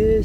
내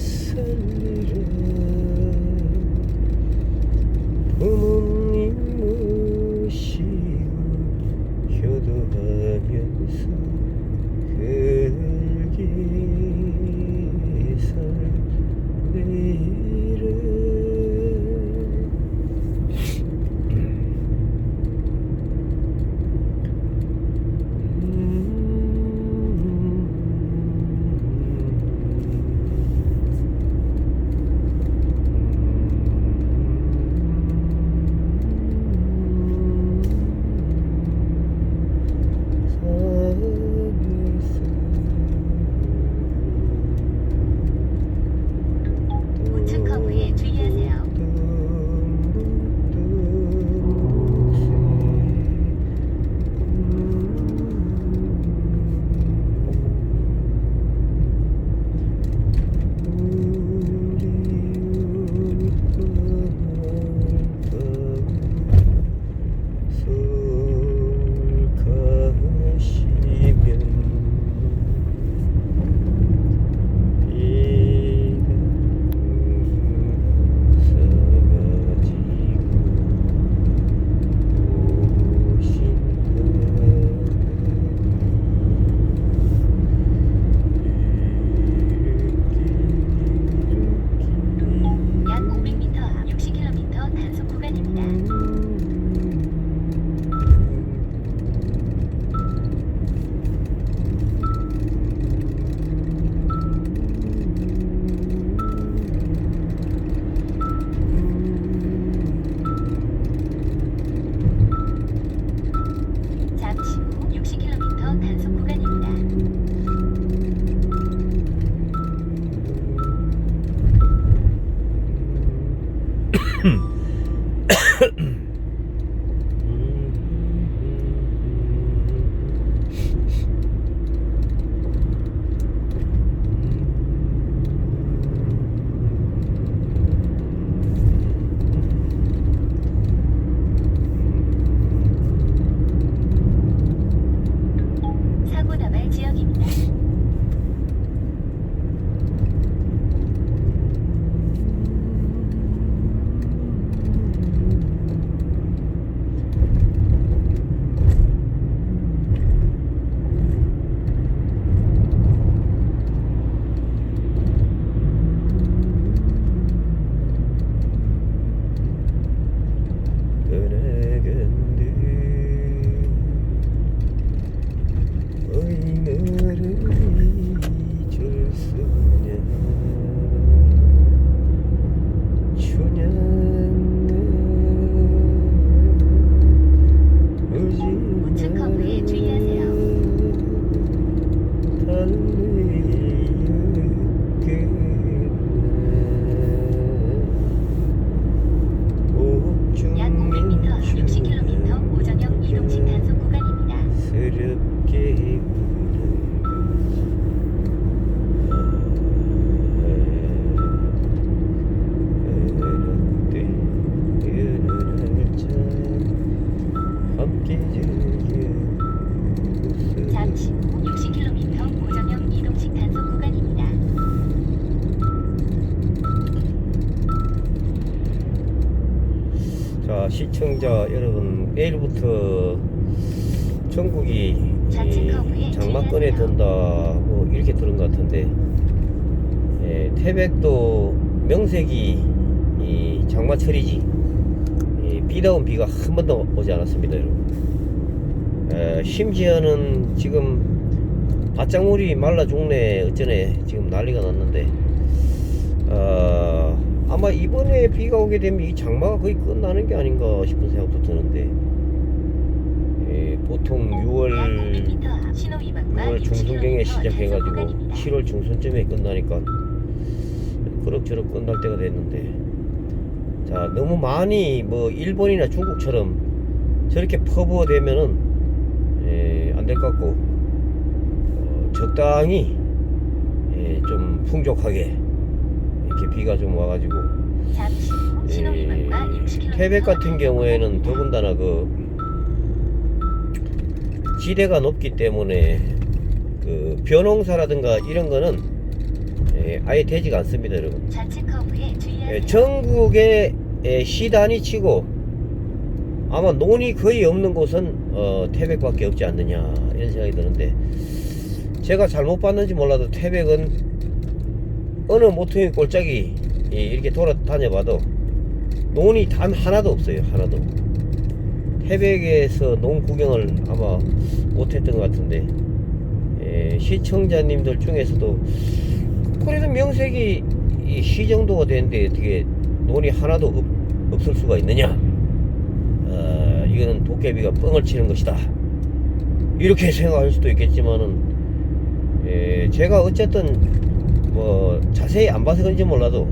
시청자 여러분 내일부터 전국이 장마권에. 든다 뭐 이렇게 들은 것 같은데 예, 태백도 명색이 이 장마철이지 이 비다운 비가 한 번도 오지 않았습니다 여러분 에, 심지어는 지금 바짝물이 말라 죽네 어쩌네 지금 난리가 났는데 어, 아마 이번에 비가 오게 되면 이 장마가 거의 끝나는 게 아닌가 싶은 생각도 드는데 예, 보통 6월 약 500m 앞 신호 위반과 6월 중순경에 60km 단속 시작해가지고 구간입니다. 7월 중순쯤에 끝나니까 그럭저럭 끝날 때가 됐는데 자 너무 많이 뭐 일본이나 중국처럼 저렇게 퍼부어대면은 안될 것 같고 어, 적당히 예, 좀 풍족하게 이렇게 비가 좀 와가지고. 예, 60km 태백 같은 경우에는 더군다나 그 지대가 높기 때문에 그 벼농사라든가 이런 거는 예, 예, 아예 되지가 않습니다, 여러분. 예, 전국의 예, 시단위 치고 아마 논이 거의 없는 곳은 어, 태백밖에 없지 않느냐 이런 생각이 드는데 제가 잘못 봤는지 몰라도 태백은 어느 모퉁이 꼴짝이 예, 이렇게 돌아다녀봐도 논이 단 하나도 없어요 하나도. 태백에서 논 구경을 아마 못했던 것 같은데 예, 시청자님들 중에서도 그래도 명색이 이시 정도가 되는데 어떻게 논이 하나도 없, 없을 수가 있느냐? 어, 이거는 도깨비가 뻥을 치는 것이다. 이렇게 생각할 수도 있겠지만은 예, 제가 어쨌든 뭐 자세히 안 봐서 그런지 몰라도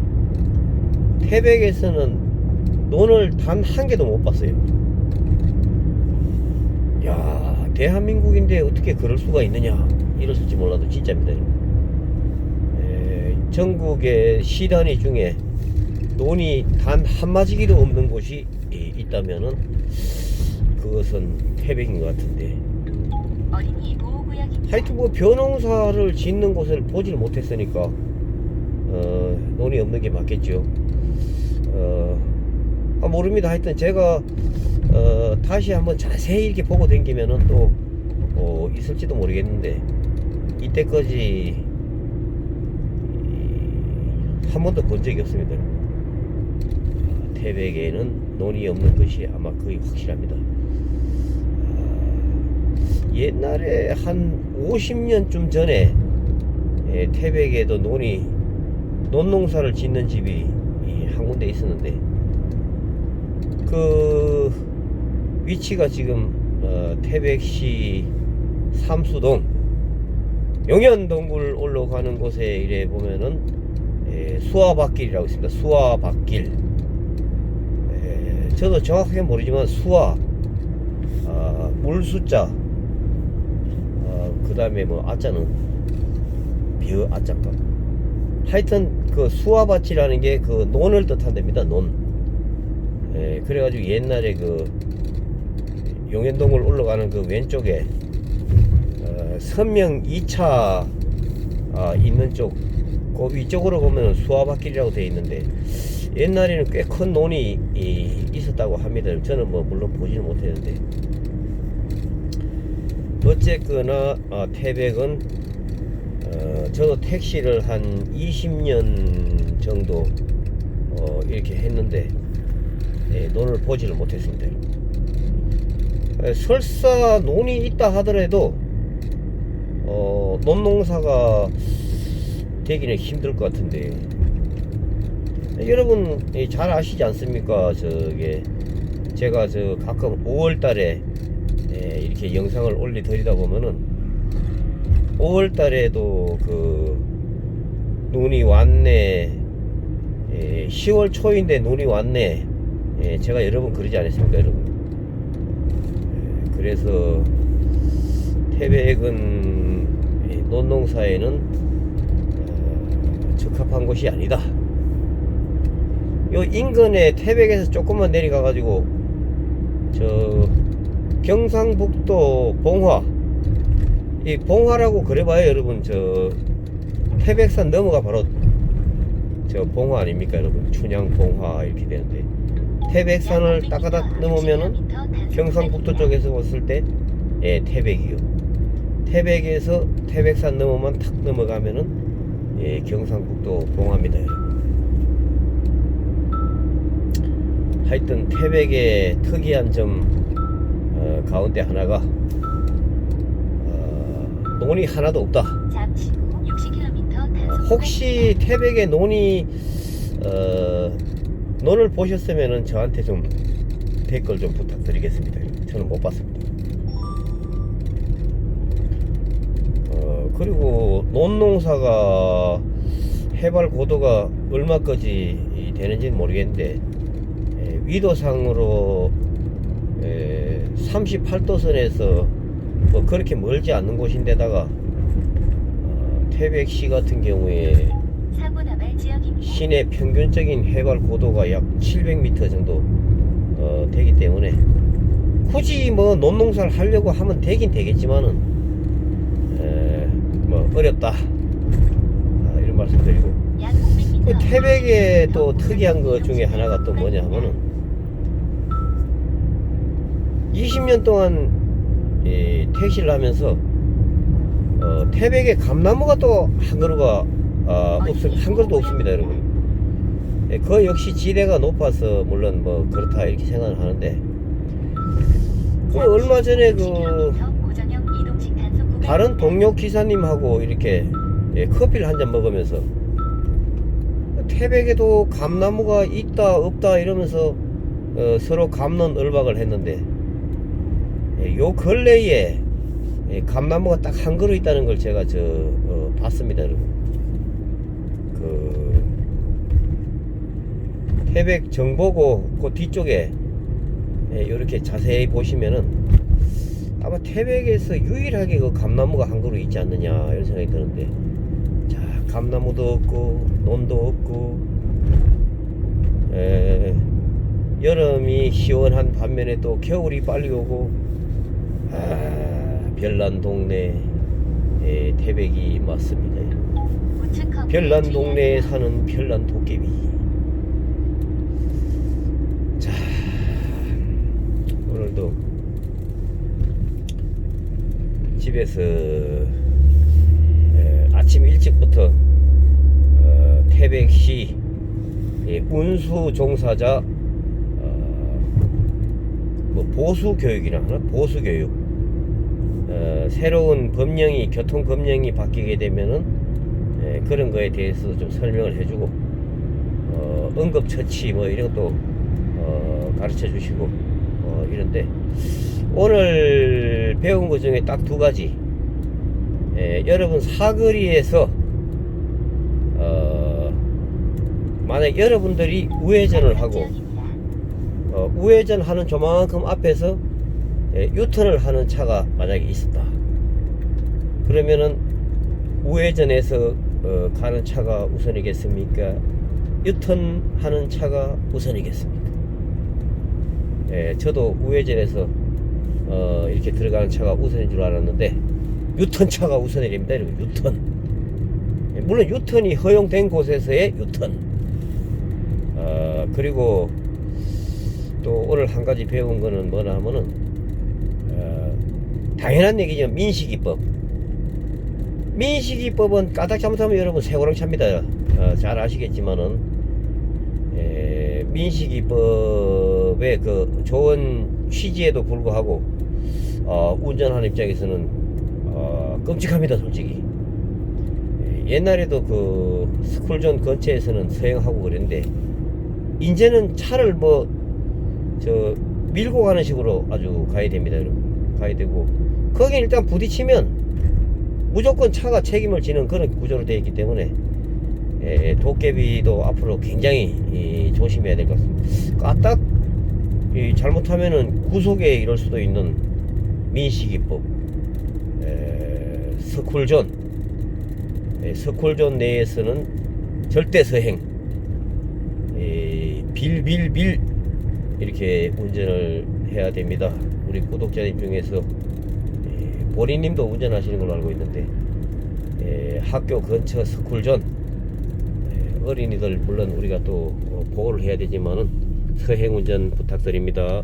태백에서는 논을 단 한 개도 못 봤어요 야 대한민국인데 어떻게 그럴 수가 있느냐 이랬을지 몰라도 진짜입니다. 에, 전국의 시단위 중에 논이 단 한마디기도 없는 곳이 이- 있다면은 그것은 태백인 것 같은데 어린이 보호구역입니다. 하여튼 뭐 벼농사를 짓는 곳을 보질 못했으니까 어, 논이 없는 게 맞겠죠. 어, 아, 모릅니다. 하여튼 제가 어, 다시 한번 자세히 이렇게 보고 댕기면은 또 어, 있을지도 모르겠는데 이때까지 이- 한 번도 본 적이 없습니다. 아, 태백에는 논이 없는 것이 아마 거의 확실합니다. 아, 옛날에 한 50년쯤 전에 예, 태백에도 논이 논농사를 짓는 집이 이, 한 군데 있었는데 그 위치가 지금 어, 태백시 삼수동 용현동굴 올라가는 곳에 이래 보면은 예, 수화밭길이라고 있습니다. 수화밭길. 예, 저도 정확하게 모르지만 수화 아, 물숫자 그 다음에 뭐 아자는 비어 아자인가. 하여튼 그 수화밭이라는 게 그 논을 뜻한답니다 논. 예, 그래가지고 옛날에 그 용현동을 올라가는 그 왼쪽에 어, 선명 2차 아, 있는 쪽, 그 위쪽으로 보면 수화밭길이라고 되어 있는데 옛날에는 꽤 큰 논이 이, 있었다고 합니다. 저는 뭐 물론 보지는 못했는데 어쨌거나 아, 태백은 어, 저도 택시를 한 20년 정도 어, 이렇게 했는데 예, 논을 보지를 못했습니다. 에, 설사 논이 있다 하더라도 어, 논 농사가 되기는 힘들 것 같은데요. 여러분 예, 잘 아시지 않습니까? 저게 제가 저 가끔 5월달에 예, 이렇게 영상을 올리드리다 보면은 5월 달에도 그 눈이 왔네. 예, 10월 초인데 눈이 왔네. 예, 제가 여러 번 그러지 않았습니까, 여러분? 예, 그래서 태백은 예, 논농사에는 어, 적합한 곳이 아니다. 요 인근에 태백에서 조금만 내려가 가지고 저 경상북도 봉화. 이 봉화라고 그래봐요 여러분 저 태백산 넘어가 바로 저 봉화 아닙니까 여러분? 춘향 봉화 이렇게 되는데. 태백산을 따가닥 넘으면은 경상북도 쪽에서 왔을 때 예, 태백이요. 태백에서 태백산 넘으면 탁 넘어가면은 예, 경상북도 봉화입니다 여러분. 하여튼 태백의 특이한 점 어, 가운데 하나가 어, 논이 하나도 없다. 잠시 후 60km 어, 혹시 태백의 논이 어, 논을 보셨으면은 저한테 좀 댓글 좀 부탁드리겠습니다. 저는 못 봤습니다. 어, 그리고 논 농사가 해발 고도가 얼마까지 되는지는 모르겠는데 에, 위도상으로 38도 선에서 뭐 그렇게 멀지 않는 곳인데다가 어, 태백시 같은 경우에. 시내 평균적인 해발 고도가 약 700m 정도 어, 되기 때문에 굳이 뭐 논농사를 하려고 하면 되긴 되겠지만은 에, 뭐 어렵다 아, 이런 말씀드리고 약 500m 그 태백의 또 특이한 것 중에 하나가 또 뭐냐 하면은 20년 동안 이 택시를 하면서 어, 태백에 감나무가 또 한 그루가 아, 없음 한 그루도 없습니다 여러분. 예, 그 역시 지대가 높아서 물론 뭐 그렇다 이렇게 생각을 하는데 그 얼마 전에 그 10km 고전형 이동식 단속 구간 다른 동료 기사님하고 이렇게 예, 커피를 한 잔 먹으면서 태백에도 감나무가 있다 없다 이러면서 어, 서로 감론 을박을 했는데 예, 요 근래에 예, 감나무가 딱 한 그루 있다는 걸 제가 저 어, 봤습니다 여러분. 그 태백 정보고 그 뒤쪽에 이렇게 자세히 보시면은 아마 태백에서 유일하게 그 감나무가 한 그루 있지 않느냐 이런 생각이 드는데. 자 감나무도 없고 논도 없고 에, 여름이 시원한 반면에 또 겨울이 빨리 오고 아 별난 동네 에, 태백이 맞습니다. 별난. 동네에 사는 별난 도깨비. 자 오늘도 집에서 에, 아침 일찍부터 어, 태백시 예, 운수 종사자 어, 뭐 보수 교육이나 하나? 보수 교육 어, 새로운 법령이 교통 법령이 바뀌게 되면은 예, 그런 거에 대해서 좀 설명을 해주고 어, 응급 처치 뭐 이런 것도 어, 가르쳐 주시고 어, 이런데 오늘 배운 것 중에 딱 두 가지 예, 여러분 사거리에서 어, 만약 여러분들이 우회전을 하고. 어, 우회전 하는 조만큼 앞에서 예, 유턴을 하는 차가 만약에 있었다. 그러면은 우회전에서 어, 가는 차가 우선이겠습니까? 유턴 하는 차가 우선이겠습니까? 예, 저도 우회전에서 어, 이렇게 들어가는 차가 우선인 줄 알았는데 유턴 차가 우선이랍니다. 여러분 유턴. 예, 물론 유턴이 허용된 곳에서의 유턴. 어, 그리고 또 오늘 한 가지 배운 거는 뭐나 하면은 어, 당연한 얘기지만 민식이법. 민식이법은 까딱 잘못하면 여러분 세고랑 찹니다. 어, 잘 아시겠지만은 에, 민식이법의 그 좋은 취지에도 불구하고 어, 운전하는 입장에서는 어, 끔찍합니다 솔직히. 에, 옛날에도 그 스쿨존 근처에서는 서행하고 그랬는데 이제는 차를 뭐 저 밀고 가는 식으로 아주 가야 됩니다 여러분. 가야 되고 거기 일단 부딪히면 무조건 차가 책임을 지는 그런 구조로 되어 있기 때문에 예, 도깨비도 앞으로 굉장히 이, 조심해야 될 것 같습니다 까딱 이, 잘못하면은 구속에 이럴 수도 있는 민식이법 에, 스쿨존 예, 스쿨존 내에서는 절대 서행 예, 빌빌빌 이렇게 운전을 해야 됩니다. 우리 구독자님 중에서 예, 본인님도 운전하시는 걸로 알고 있는데 예, 학교 근처 스쿨존 예, 어린이들 물론 우리가 또 어, 보호를 해야 되지만은 서행 운전 부탁드립니다.